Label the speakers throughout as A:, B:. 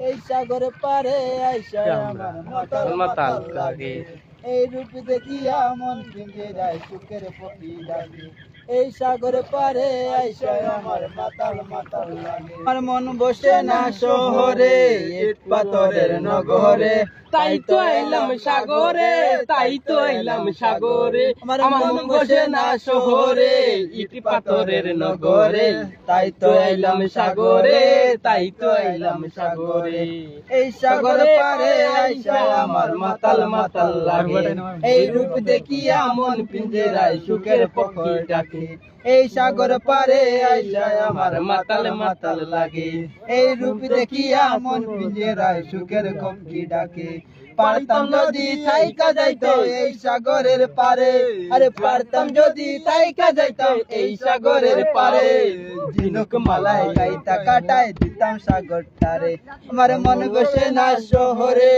A: এই সাগর পারে আইসা আমার মাতাল লাগে এই রূপ দেখিয়া মন পিঞ্জেরায় সুখের পক্ষী এই সাগর পারে আমার মাতাল মাতাল মন বসে না শহরে পাথরের নগরে।
B: তাই তো এলাম সাগরে, তাই তো এলাম সাগরে।
A: আমার মন বসে না শহরে,
B: ইট পাথরের নগরে। তাই তো এলাম সাগরে, তাই তো এলাম সাগরে।
A: এই সাগর পারে আইসা আমার মাতাল মাতাল লাগে। এই রূপ দেখিয়া মন পিঞ্জেরায় সুখের পক্ষী ডাকে এই সাগর পারে আইসায় আমার মাতাল মাতাল লাগে। এই রূপ দেখিয়া মন পিঞ্জেরায় সুখের কমকি ডাকে। পারতাম যদি থাইকা যাইতো এই সাগরের পারে। আরে পারতাম যদি থাইকা যাইতাম এই সাগরের পারে। ঝিনুক মালায় গাইতা কাটায় দিতাম সাগর টারে আমার মন বসে না শহরে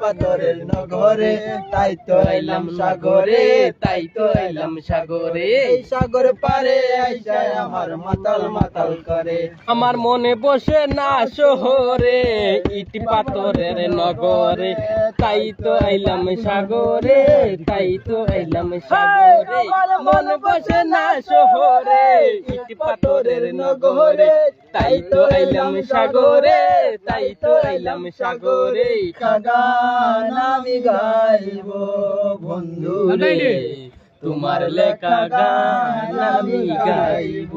A: পাথরের নগরে। তাই তো এলাম সাগরে
B: তাই তো এলাম সাগরে।
A: সাগর পারে আইসা আমার মাতাল মাতাল করে।
B: আমার মনে বসে না শহরে ইট পাথরের নগরে। তাই তো আইলাম সাগরে তাই তো আইলাম সাগরে। মনে বসে না শহরে ইট পাথরের নগরে তাই তো আইলাম সাগরে তাই তো আইলাম সাগরে
A: গান আমি গাইব বন্ধু রে
B: তোমার লেখা গান আমি গাইব।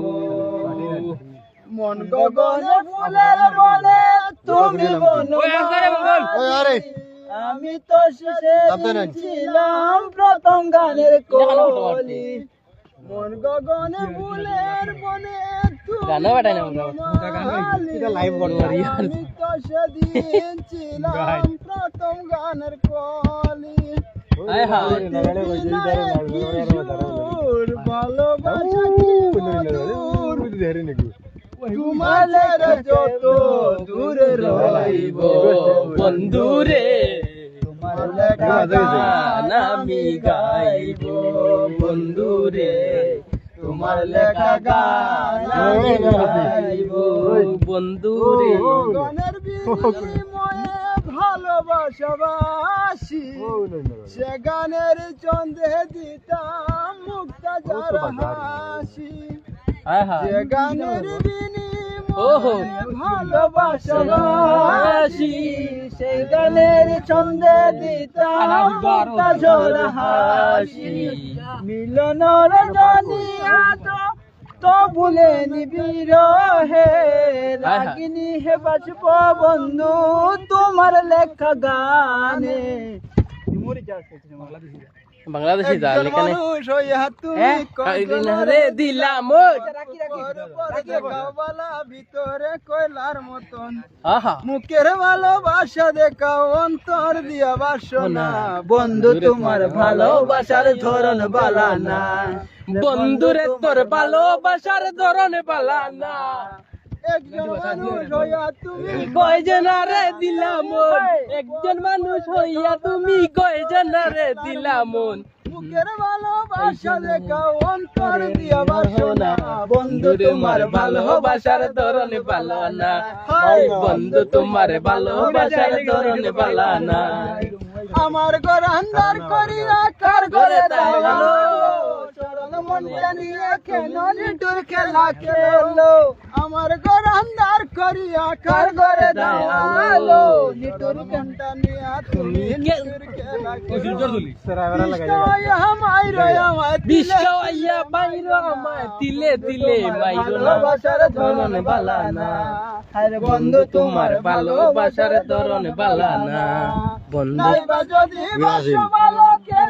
A: মন গগনে ফুলের বনে তুমি বনো আমি তো শেষে ছিলাম প্রথম গানের কলি। মন গগনে ফুলের বনে
B: গানও বাটাই না আমরা।
A: মালি। আমি তো সেদিন ছিলাম প্রথম গানের কলি
B: হায় হায়
A: ভালোবাসা কি মধুর। তোমাদের যত দূরে রইব
B: বন্ধুরে
A: তোমার গান
B: আমি গাইব বন্ধুরে
A: তোমার লেখা গান গানের বিনিময়ে ভালোবাসাবাসি সে গানের চন্দে দিতাম মুক্তা যারা হাসি
B: হায় হায়
A: যে গানের ভালোবাসাবাসি সেই গানের ছন্দে দিতাম মুক্তা ঝরা হাসি মিলনর জানিয়া তো তো ভুলে নিবির হে রাগিনী হে বাঁচব বন্ধু তোমার লেখা গানে।
B: বাংলাদেশি জাল এখানে দিলাম
A: ভিতরে কয়লার মতন।
B: আহা।
A: মুখের ভালোবাসা দেখাও অন্তর দিয়া বাসনা। বন্ধু তোমার ভালোবাসার ধরন বালা না
B: বন্ধুরে তোর ভালোবাসার ধরন পালা না
A: একজন মানুষ হইয়া তুমি
B: রে দিলাম একজন মানুষ হইয়া তুমি
A: ভালোবাসা দেখাও অন্তর দিয়া বাসনা বন্ধু তোমার
B: ভালোবাসার ধরন পালা না। হাই বন্ধু তোমার ভালোবাসার ধরন পালা না।
A: আমার ঘর আন্দার করি রাখার ঘরে চরণ জানিয়ে কেন নিটুর খেলা খেলো? আমার ঘর আন্দার করি আকার ঘরে দাঁড়াল? নিটুর ঘণ্টা নিয়ে তুমি নিটুর খেলা খেলো। আমায় রয় আমায়
B: আইয়া বাইরো আমায় তিলে তিলে মাইরো
A: ভালোবাসার
B: ধরন বালা না আরে বন্ধু তোমার ভালোবাসার ধরন বালা না বন্ধু
A: যদি ভালো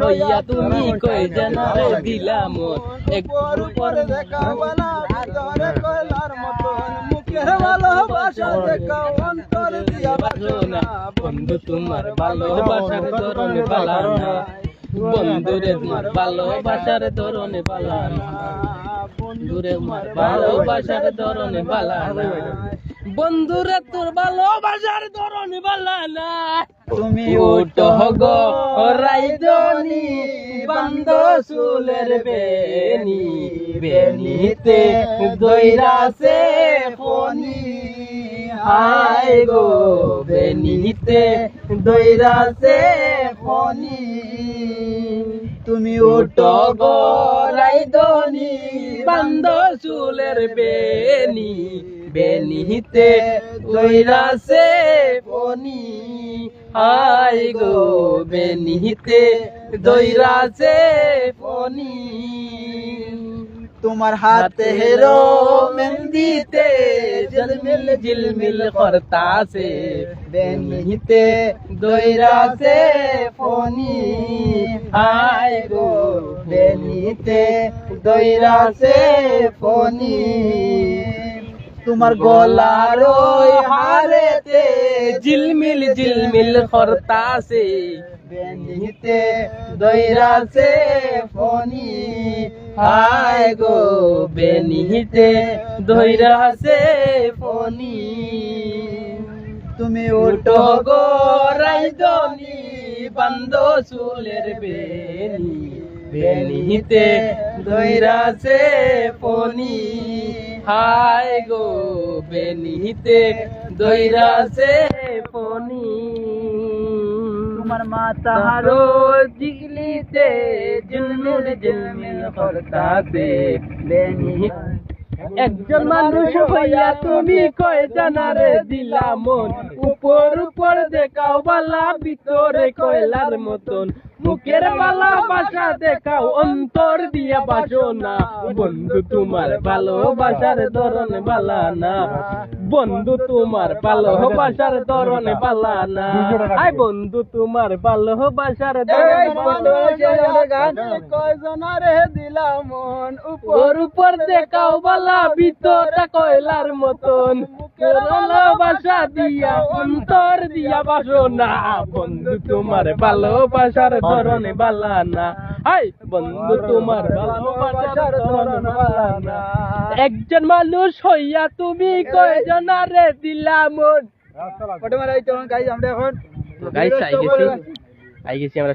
B: হইয়া তুমি কই জানারে দিলাম এক
A: উপর উপর দেখা বালা ভিতরে কয়লার মতন মুখে ভালোবাসা দেখাও অন্তর দিয়া বাসো না
B: বন্ধু, তোমার ভালোবাসার ধরনে বালানা বন্ধুরে তোমার ভালোবাসার ধরনে বালানা বন্ধুরে তোমার ভালোবাসার ধরনে বালানা বন্ধুরে তোর ভালোবাসার ধরনে বালানা
A: তুমি
B: উঠো গো রাইদনি বন্ধ চুলের বেনি বেনিতে দইরাছে ফনি হায় গো বেনিতে দইরাছে ফনি
A: তুমি
B: উঠো গো রাইদনি বন্ধ চুলের বেনি, বেনিতে দইরাছে ফনি হাই গো, বেনিতে দইরাছে ফনি
A: তোমার হাতে হেরো মেহেন্দিতে
B: ঝিলমিল ঝিলমিল করতাছে,
A: বেনিতে
B: দইরাছে ফনি বেনিতে দইরাছে ফনি
A: তোমার গলার ওই হারেতে
B: ঝিলমিল ঝিলমিল করতাছে
A: বেনিতে
B: দইরাছে ফনি হায় গো বেনিতে দইরাছে ফনি
A: তুমি
B: উঠো গো রাইদনি বন্ধ চুলের বেনি বেনিতে হায় গো বেনিতে ফনি
A: তোমার মাতা
B: জিগলিতে জিলমিল জিলমিল করতাছে বেনি একজন মানুষ হইয়া তুমি কয় জানারে দিলা মন। উপর উপর দেখাও বালা ভিতরে কয়লার মতন। মুখের বালা বাসা দেখাও অন্তর দিয়া বাসো না। বন্ধু তোমার ভালোবাসার ধরন বালা না। বন্ধু তোমার ভালোবাসার ধরন বালা না। আই বন্ধু তোমার ভালোবাসার ধরন
A: কয়জনারে দিলাম মন
B: ওর উপর দেখাও বালা ভিতরটা কয়লার মতন। ভালোবাসা দিয়া অন্তর দিয়া বাসো না বন্ধু তোমার ভালোবাসার ধরনে বালা না হাই বন্ধু তোমার ভালোবাসার ধরন বালা না একজন মানুষ হইয়া তুমি কয়জন কয়জনারে দিলাম
A: ফটো মারা হইতো গাইজ আমরা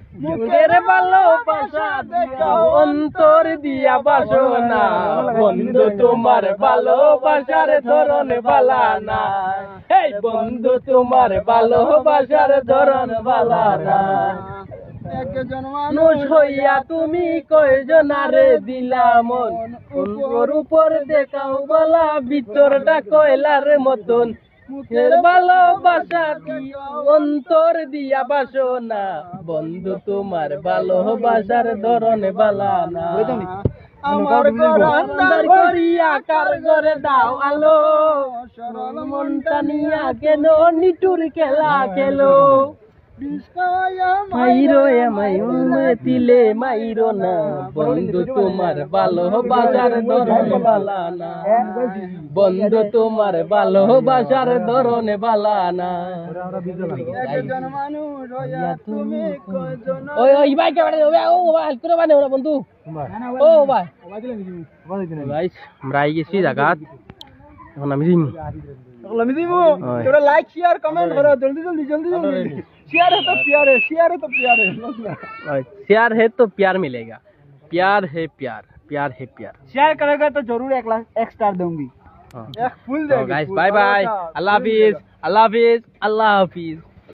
B: মুখের ভালোবাসা দেখাও অন্তর দিয়া বাসো না বন্ধু তোমার ভালোবাসার ধরন বালা না এই বন্ধু তোমার ভালোবাসার ধরন বালা না মানুষ হইয়া তুমি কয়জনারে দিলাম ওর উপর দেখাও বলা ভিতরটা কয়লার মতন? মুখের ভালোবাসা দিয়া অন্তর দিয়া বাসো না বন্ধু তোমার ভালোবাসার ধরন বালা না।
A: আমার ঘর
B: আন্দার করিয়া কার ঘরে দাও আলো? সরল মনটা নিয়া কেন নিটুর খেলা খেলো? মাইরো আমায় উন্নতিলে মাইরো না। বন্ধু তোমার ভালোবাসার ধরন বালা না। বন্ধু তোমার ভালোবাসার ধরন বালা না। ওই ওই ভাই কে বাড়ি ও ভাই করে বানে ওরা বন্ধু। ও ভাই। গাইস আমরা আই গেছি জায়গাত এখন আমি যাইনি
A: আমি দিব তোরা লাইক শেয়ার কমেন্ট করো। জলদি জলদি জলদি জলদি। प्यार तो है तो प्यार है प्यार है तो प्यार है
B: प्यार है तो प्यार मिलेगा। प्यार है प्यार प्यार है प्यार।
A: शेयर करेगा तो ज़रूर एक लाख एक स्टार दूँगी।
B: हाँ।
A: एक फुल
B: बाय बाय अल्लाह हाफिज अल्लाह हाफिज अल्लाह हाफिज